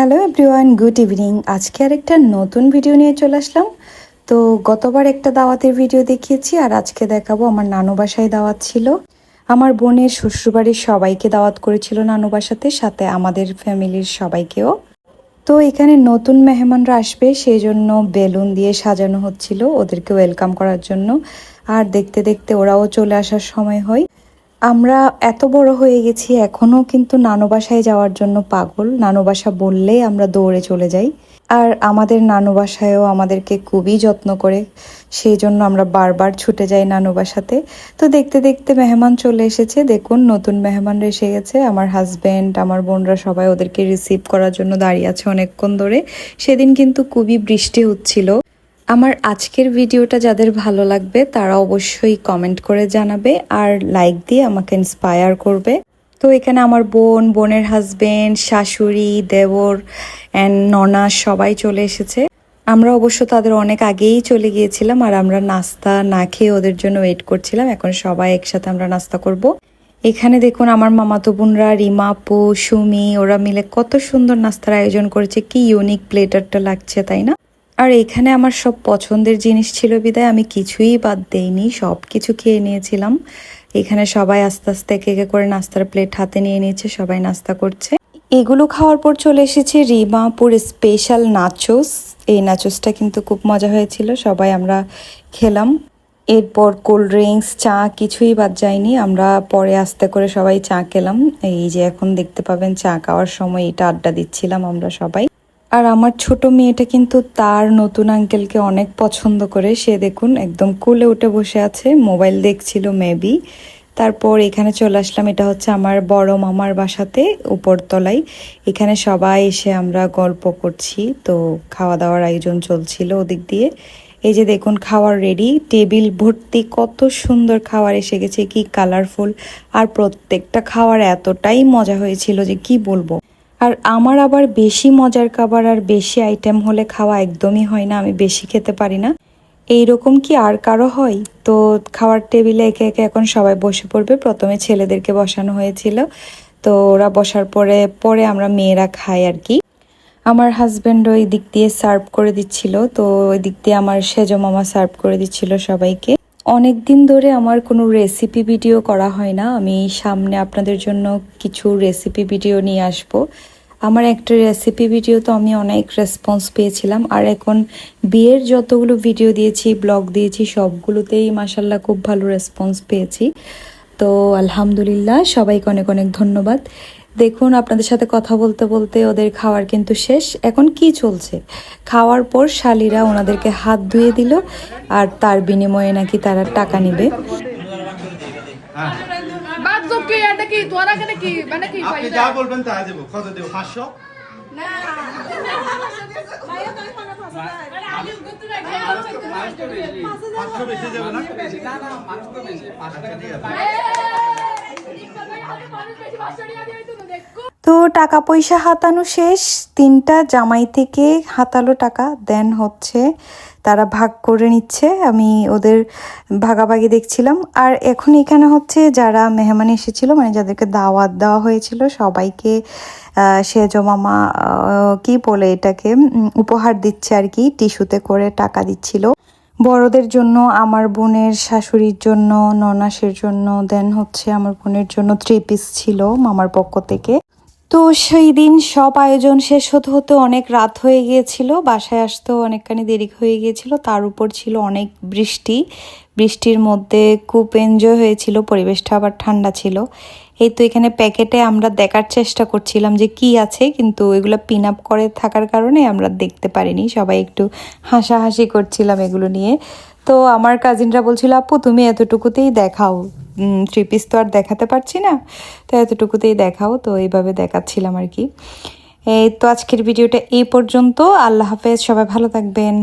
Hello everyone good evening আজকে আরেকটা নতুন ভিডিও নিয়ে চলে আসলাম। তো গতবার একটা দাওয়াতের ভিডিও দেখিয়েছি আর আজকে দেখাবো আমার নানু বাসায় দাওয়াত ছিল। আমার বোনের শ্বশুরবাড়ির সবাইকে দাওয়াত করেছিল নানু বাসাতে, সাথে আমাদের ফ্যামিলির সবাইকেও। তো এখানে নতুন মেহমানরা আসবে সেই জন্য বেলুন দিয়ে সাজানো হচ্ছিল, ওদেরকে ওয়েলকাম করার জন্য। আর দেখতে দেখতে ওরাও চলে আসার সময় হয়। আমরা এত বড় হয়ে গেছি এখনও কিন্তু নানু বাসায় যাওয়ার জন্য পাগল। নানু বাসা বললেই আমরা দৌড়ে চলে যাই। আর আমাদের নানু বাসায়ও আমাদেরকে খুবই যত্ন করে, সেই জন্য আমরা বারবার ছুটে যাই নানু বাসাতে। তো দেখতে দেখতে মেহমান চলে এসেছে। দেখুন, নতুন মেহমানরা এসে গেছে। আমার হাজব্যান্ড আমার বোনরা সবাই ওদেরকে রিসিভ করার জন্য দাঁড়িয়ে আছে অনেকক্ষণ ধরে। সেদিন কিন্তু খুবই বৃষ্টি হচ্ছিল। আমার আজকের ভিডিওটা যাদের ভালো লাগবে, তারা অবশ্যই কমেন্ট করে জানাবে আর লাইক দিয়ে আমাকে ইন্সপায়ার করবে। তো এখানে আমার বোন, বোনের হাজবেন্ড শাশুড়ি দেওর অ্যান্ড ননা সবাই চলে এসেছে। আমরা অবশ্য তাদের অনেক আগেই চলে গিয়েছিলাম আর আমরা নাস্তা না খেয়ে ওদের জন্য ওয়েট করছিলাম। এখন সবাই একসাথে আমরা নাস্তা করব। এখানে দেখুন আমার মামাতো বোনরা, রিমা আপু সুমি, ওরা মিলে কত সুন্দর নাস্তার আয়োজন করেছে, কি ইউনিক প্লেটারটা লাগছে, তাই না? আর এখানে আমার সব পছন্দের জিনিস ছিল বিদায়। আমি কিছুই বাদ দেইনি সব কিছু খেয়ে নিয়েছিলাম। এখানে সবাই আস্তে আস্তে একে একে করে নাস্তার প্লেট হাতে নিয়ে নিয়েছে, সবাই নাস্তা করছে। এগুলো খাওয়ার পর চলে এসেছে রিমাপুর স্পেশাল নাচোস এই নাচোসটা কিন্তু খুব মজা হয়েছিল, সবাই আমরা খেলাম। এরপর কোল্ড ড্রিঙ্কস চা কিছুই বাদ যায়নি, আমরা পরে আস্তে করে সবাই চা খেলাম। এই যে এখন দেখতে পাবেন চা খাওয়ার সময়, এটা আড্ডা দিচ্ছিলাম আমরা সবাই। আর আমার ছোট মেয়েটা কিন্তু তার নতুন আঙ্কেলকে অনেক পছন্দ করে। সে দেখুন একদম কুলে উঠে বসে আছে, মোবাইল দেখছিল মেবি তারপর এখানে চলে আসলাম, এটা হচ্ছে আমার বড় মামার বাসাতে, উপরতলায়। এখানে সবাই এসে আমরা গল্প করছি, তো খাওয়া দাওয়ার আয়োজন চলছিল ওদিক দিয়ে। এই যে দেখুন, খাওয়ার রেডি টেবিল ভর্তি, কত সুন্দর খাবার এসে গেছে, কি কালারফুল আর প্রত্যেকটা খাওয়ার এতটাই মজা হয়েছিল যে কি বলব। আর আমার আবার বেশি মজার খাবার আর বেশি আইটেম হলে খাওয়া একদমই হয় না, আমি বেশি খেতে পারি না। এইরকম কি আর কারও হয়? তো খাওয়ার টেবিলে একে একে এখন সবাই বসে পড়বে। প্রথমে ছেলেদেরকে বসানো হয়েছিল। তো ওরা বসার পরে পরে আমরা মেয়েরা খাই আর কি। আমার হাজব্যান্ড ওই দিক দিয়ে সার্ভ করে দিচ্ছিল। তো ওই দিক দিয়ে আমার সেজো মামা সার্ভ করে দিচ্ছিল সবাইকে। অনেক দিন ধরে আমার কোনো রেসিপি ভিডিও করা হয় না। আমি সামনে আপনাদের জন্য কিছু রেসিপি ভিডিও নিয়ে আসব। আমার একটা রেসিপি ভিডিও তো আমি অনেক রেসপন্স পেয়েছিলাম। আর এখন বিয়ের যতগুলো ভিডিও দিয়েছি ব্লগ দিয়েছি, সবগুলোতেই মাসাল্লাহ খুব ভালো রেসপন্স পেয়েছি। তো আলহামদুলিল্লাহ, সবাইকে অনেক অনেক ধন্যবাদ। দেখুন আপনাদের সাথে কথা বলতে বলতে ওদের খাওয়ার কিন্তু শেষ। এখন কি চলছে? খাওয়ার পর শালিরা ওনাদেরকে হাত ধুয়ে দিল আর তার বিনিময়ে নাকি তারা টাকা নেবে। বাথরুম কি এটা কি তোরা কেন কি মানে কি আপনি যা বলবেন তা দেবো। কত দেবো? পাঁচশো? পাঁচশো বেশি যাবে না? তো টাকা পয়সা হাতানো শেষ। তিনটা জামাই থেকে হাতালো টাকা দেন হচ্ছে। তারা ভাগ করে নিচ্ছে। আমি ওদের ভাগাভাগি দেখছিলাম। আর এখন এখানে হচ্ছে যারা মেহমান এসেছিল মানে যাদেরকে দাওয়াত দেওয়া হয়েছিল, সবাইকে সেজ মামা কি বলে এটাকে উপহার দিচ্ছে আর কি, টিস্যুতে করে টাকা দিচ্ছিল। বড়দের জন্য, আমার বোনের শাশুড়ির জন্য, ননাসের জন্য দেন হচ্ছে আমার বোনের জন্য থ্রি পিস ছিল মামার পক্ষ থেকে। তো সেই দিন সব আয়োজন শেষ হতে হতে অনেক রাত হয়ে গিয়েছিল, বাসায় আসতেও অনেকখানি দেরি হয়ে গিয়েছিল, তার উপর ছিল অনেক বৃষ্টি। বৃষ্টির মধ্যে খুব এনজয় হয়েছিল, পরিবেশটা আবার ঠান্ডা ছিল। এই তো এখানে প্যাকেটে আমরা দেখার চেষ্টা করছিলাম যে কি আছে, কিন্তু এগুলো পিন আপ করে থাকার কারণে আমরা দেখতে পারিনি। সবাই একটু হাসাহাসি করছিলাম এগুলো নিয়ে। তো আমার কাজিনরা বলছিল, আপু, তুমি এতটুকুতেই দেখাও। থ্রি পিস তো আর দেখাতে পারছি না, তো এতটুকুতেই দেখাও, তো এইভাবে দেখাচ্ছিলাম আর কি। এই তো আজকের ভিডিওটা এই পর্যন্ত। আল্লাহ হাফেজ, সবাই ভালো থাকবেন।